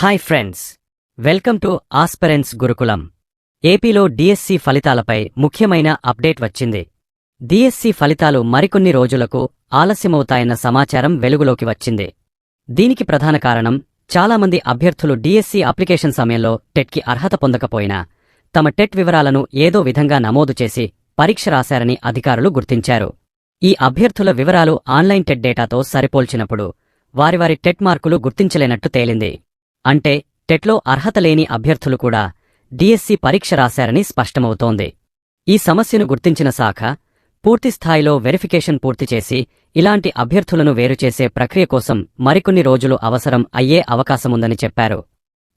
Hi friends. Welcome to aspirants Gurukulam. ఏపీలో DSC ఫలితాలపై ముఖ్యమైన అప్డేట్ వచ్చింది. డిఎస్సి ఫలితాలు మరికొన్ని రోజులకు ఆలస్యమవుతాయన్న సమాచారం వెలుగులోకి వచ్చింది. దీనికి ప్రధాన కారణం చాలామంది అభ్యర్థులు డిఎస్సి అప్లికేషన్ సమయంలో టెట్కి అర్హత పొందకపోయినా తమ టెట్ వివరాలను ఏదో విధంగా నమోదు చేసి పరీక్ష రాశారని అధికారులు గుర్తించారు. ఈ అభ్యర్థుల వివరాలు ఆన్లైన్ టెట్ డేటాతో సరిపోల్చినప్పుడు వారివారి టెట్ మార్కులు గుర్తించలేనట్టు తేలింది. అంటే టెట్లో అర్హత లేని అభ్యర్థులు కూడా డిఎస్సి పరీక్ష రాశారని స్పష్టమవుతోంది. ఈ సమస్యను గుర్తించిన శాఖ పూర్తిస్థాయిలో వెరిఫికేషన్ పూర్తి చేసి ఇలాంటి అభ్యర్థులను వేరుచేసే ప్రక్రియ కోసం మరికొన్ని రోజులు అవసరం అయ్యే అవకాశముందని చెప్పారు.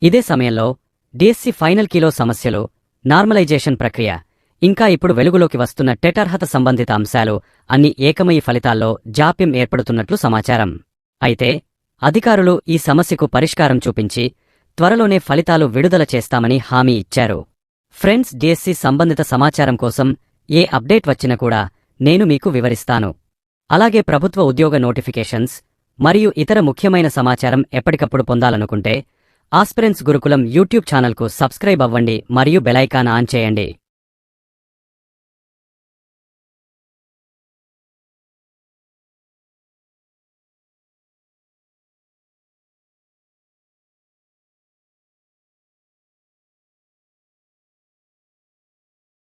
ఇదే సమయంలో డిఎస్సి ఫైనల్ కీలో సమస్యలు నార్మలైజేషన్ ప్రక్రియ ఇంకా ఇప్పుడు వెలుగులోకి వస్తున్న టెటర్హత సంబంధిత అంశాలు అన్ని ఏకమయి ఫలితాల్లో జాప్యం ఏర్పడుతున్నట్లు సమాచారం. అయితే అధికారులు ఈ సమస్యకు పరిష్కారం చూపించి త్వరలోనే ఫలితాలు విడుదల చేస్తామని హామీ ఇచ్చారు. ఫ్రెండ్స్ డిఎస్సి సంబంధిత సమాచారం కోసం ఏ అప్డేట్ వచ్చినా కూడా నేను మీకు వివరిస్తాను. అలాగే ప్రభుత్వ ఉద్యోగ నోటిఫికేషన్స్ మరియు ఇతర ముఖ్యమైన సమాచారం ఎప్పటికప్పుడు పొందాలనుకుంటే ఆస్పిరెన్స్ గురుకులం యూట్యూబ్ ఛానల్కు సబ్స్క్రైబ్ అవ్వండి మరియు బెలైకాన్ ఆన్ చేయండి.